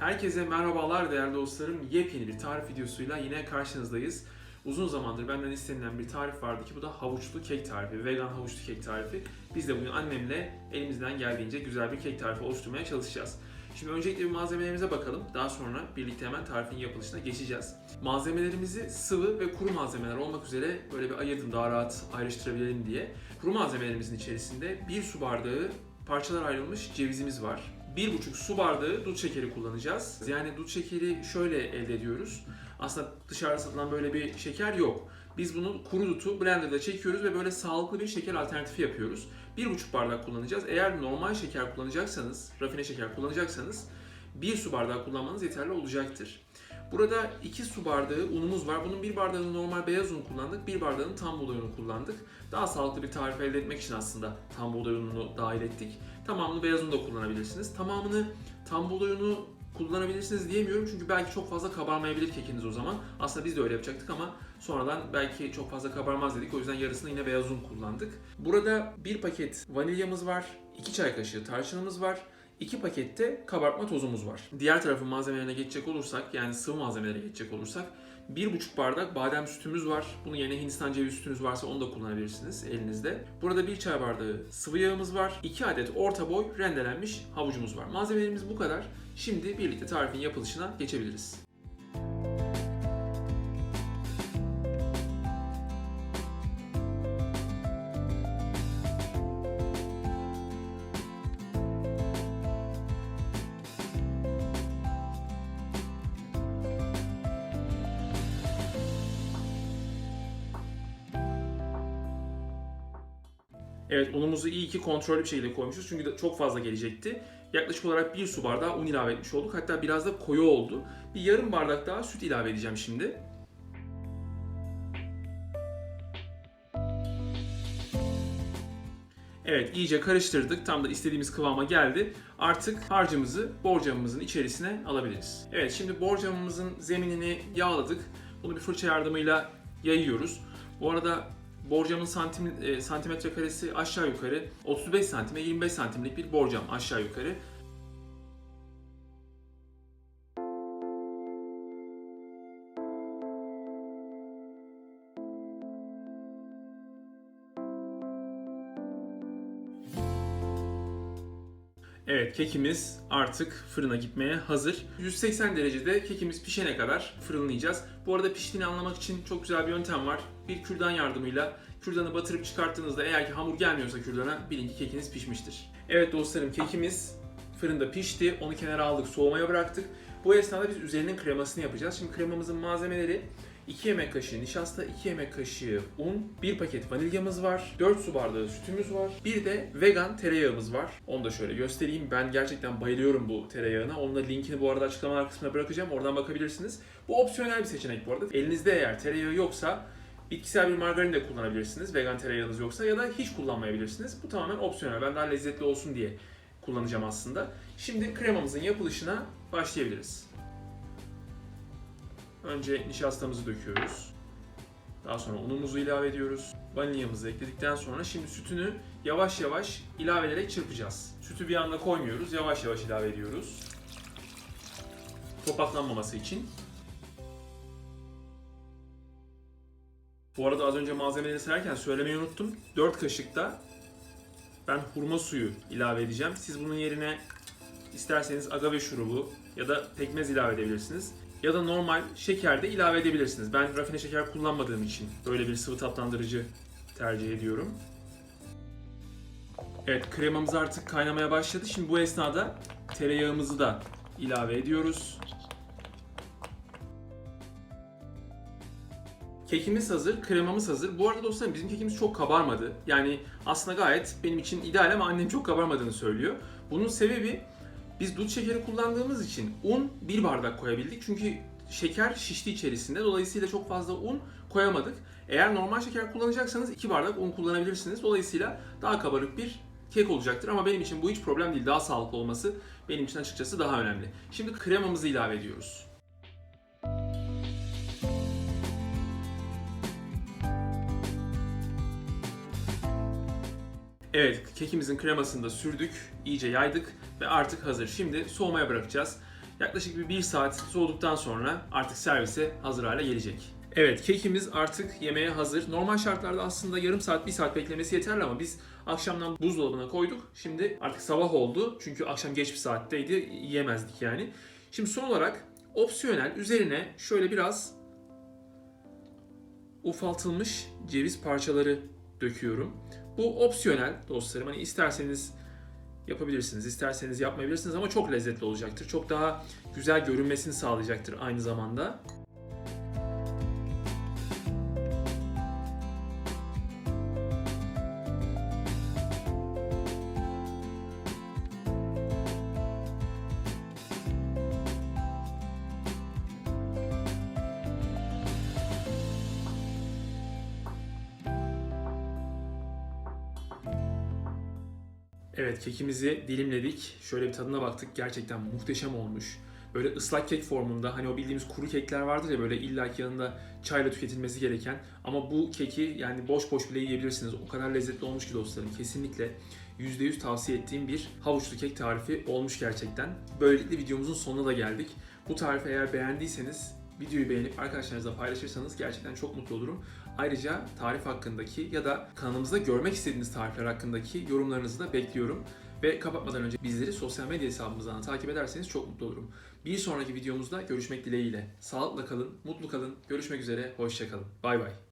Herkese merhabalar değerli dostlarım. Yepyeni bir tarif videosuyla yine karşınızdayız. Uzun zamandır benden istenilen bir tarif vardı ki bu da havuçlu kek tarifi, vegan havuçlu kek tarifi. Biz de bugün annemle elimizden geldiğince güzel bir kek tarifi oluşturmaya çalışacağız. Şimdi öncelikle bir malzemelerimize bakalım. Daha sonra birlikte hemen tarifin yapılışına geçeceğiz. Malzemelerimizi sıvı ve kuru malzemeler olmak üzere böyle bir ayırdım daha rahat ayrıştırabilelim diye. Kuru malzemelerimizin içerisinde 1 su bardağı parçalar ayrılmış cevizimiz var. 1,5 su bardağı dut şekeri kullanacağız. Yani dut şekeri şöyle elde ediyoruz. Aslında dışarıda satılan böyle bir şeker yok. Biz bunu kuru dutu blenderda çekiyoruz ve böyle sağlıklı bir şeker alternatifi yapıyoruz. 1,5 bardak kullanacağız. Eğer normal şeker kullanacaksanız, rafine şeker kullanacaksanız 1 su bardağı kullanmanız yeterli olacaktır. Burada 2 su bardağı unumuz var. Bunun bir bardağını normal beyaz un kullandık, bir bardağını tam buğday unu kullandık. Daha sağlıklı bir tarif elde etmek için aslında tam buğday ununu dahil ettik. Tamamını beyaz un da kullanabilirsiniz. Tamamını tam buğday unu kullanabilirsiniz diyemiyorum çünkü belki çok fazla kabarmayabilir kekiniz o zaman. Aslında biz de öyle yapacaktık ama sonradan belki çok fazla kabarmaz dedik. O yüzden yarısını yine beyaz un kullandık. Burada bir paket vanilyamız var, 2 çay kaşığı tarçınımız var, 2 pakette kabartma tozumuz var. Diğer tarafın malzemelerine geçecek olursak yani sıvı malzemelere geçecek olursak 1,5 bardak badem sütümüz var. Bunun yerine Hindistan cevizi sütünüz varsa onu da kullanabilirsiniz elinizde. Burada 1 çay bardağı sıvı yağımız var. 2 adet orta boy rendelenmiş havucumuz var. Malzemelerimiz bu kadar. Şimdi birlikte tarifin yapılışına geçebiliriz. Evet unumuzu iyi ki kontrollü bir şekilde koymuşuz çünkü de çok fazla gelecekti. Yaklaşık olarak bir su bardağı un ilave etmiş olduk. Hatta biraz da koyu oldu. Bir yarım bardak daha süt ilave edeceğim şimdi. Evet iyice karıştırdık. Tam da istediğimiz kıvama geldi. Artık harcımızı borcamımızın içerisine alabiliriz. Evet şimdi borcamımızın zeminini yağladık. Bunu bir fırça yardımıyla yayıyoruz. Bu arada borcamın santim, e, santimetre karesi aşağı yukarı 35 santime 25 santimlik bir borcam aşağı yukarı. Evet kekimiz artık fırına gitmeye hazır. 180 derecede kekimiz pişene kadar fırınlayacağız. Bu arada piştiğini anlamak için çok güzel bir yöntem var. Bir kürdan yardımıyla kürdanı batırıp çıkarttığınızda eğer ki hamur gelmiyorsa kürdana bilin ki kekiniz pişmiştir. Evet dostlarım kekimiz fırında pişti. Onu kenara aldık soğumaya bıraktık. Bu esnada biz üzerinin kremasını yapacağız. Şimdi kremamızın malzemeleri 2 yemek kaşığı nişasta, 2 yemek kaşığı un, 1 paket vanilyamız var, 4 su bardağı sütümüz var, bir de vegan tereyağımız var. Onu da şöyle göstereyim. Ben gerçekten bayılıyorum bu tereyağına. Onun da linkini bu arada açıklamalar kısmına bırakacağım. Oradan bakabilirsiniz. Bu opsiyonel bir seçenek bu arada. Elinizde eğer tereyağı yoksa bitkisel bir margarin de kullanabilirsiniz. Vegan tereyağınız yoksa ya da hiç kullanmayabilirsiniz. Bu tamamen opsiyonel. Ben daha lezzetli olsun diye kullanacağım aslında. Şimdi kremamızın yapılışına başlayabiliriz. Önce nişastamızı döküyoruz. Daha sonra unumuzu ilave ediyoruz. Vanilyamızı ekledikten sonra şimdi sütünü yavaş yavaş ilave ederek çırpacağız. Sütü bir anda koymuyoruz, yavaş yavaş ilave ediyoruz. Topaklanmaması için. Bu arada az önce malzemeleri sayarken söylemeyi unuttum. 4 kaşık da ben hurma suyu ilave edeceğim. Siz bunun yerine isterseniz agave şurubu ya da pekmez ilave edebilirsiniz. Ya da normal şeker de ilave edebilirsiniz. Ben rafine şeker kullanmadığım için böyle bir sıvı tatlandırıcı tercih ediyorum. Evet kremamız artık kaynamaya başladı. Şimdi bu esnada tereyağımızı da ilave ediyoruz. Kekimiz hazır, kremamız hazır. Bu arada dostlarım bizim kekimiz çok kabarmadı. Yani aslında gayet benim için ideal ama annem çok kabarmadığını söylüyor. Bunun sebebi biz dut şekeri kullandığımız için un bir bardak koyabildik. Çünkü şeker şişti içerisinde. Dolayısıyla çok fazla un koyamadık. Eğer normal şeker kullanacaksanız iki bardak un kullanabilirsiniz. Dolayısıyla daha kabarık bir kek olacaktır. Ama benim için bu hiç problem değil. Daha sağlıklı olması benim için açıkçası daha önemli. Şimdi kremamızı ilave ediyoruz. Evet, kekimizin kremasını da sürdük, iyice yaydık ve artık hazır. Şimdi soğumaya bırakacağız. Yaklaşık bir 1 saat soğuduktan sonra artık servise hazır hale gelecek. Evet kekimiz artık yemeğe hazır. Normal şartlarda aslında yarım saat, 1 saat beklemesi yeterli ama biz akşamdan buzdolabına koyduk. Şimdi artık sabah oldu. Çünkü akşam geç bir saatteydi. Yiyemezdik yani. Şimdi son olarak opsiyonel üzerine şöyle biraz ufaltılmış ceviz parçaları döküyorum. Bu opsiyonel dostlarım. Hani isterseniz yapabilirsiniz, isterseniz yapmayabilirsiniz ama çok lezzetli olacaktır. Çok daha güzel görünmesini sağlayacaktır aynı zamanda. Evet kekimizi dilimledik. Şöyle bir tadına baktık. Gerçekten muhteşem olmuş. Böyle ıslak kek formunda hani o bildiğimiz kuru kekler vardır ya böyle illaki yanında çayla tüketilmesi gereken ama bu keki yani boş boş bile yiyebilirsiniz. O kadar lezzetli olmuş ki dostlarım. Kesinlikle %100 tavsiye ettiğim bir havuçlu kek tarifi olmuş gerçekten. Böylelikle videomuzun sonuna da geldik. Bu tarifi eğer beğendiyseniz videoyu beğenip arkadaşlarınızla paylaşırsanız gerçekten çok mutlu olurum. Ayrıca tarif hakkındaki ya da kanalımızda görmek istediğiniz tarifler hakkındaki yorumlarınızı da bekliyorum. Ve kapatmadan önce bizleri sosyal medya hesabımızdan takip ederseniz çok mutlu olurum. Bir sonraki videomuzda görüşmek dileğiyle. Sağlıkla kalın, mutlu kalın. Görüşmek üzere, hoşça kalın. Bay bay.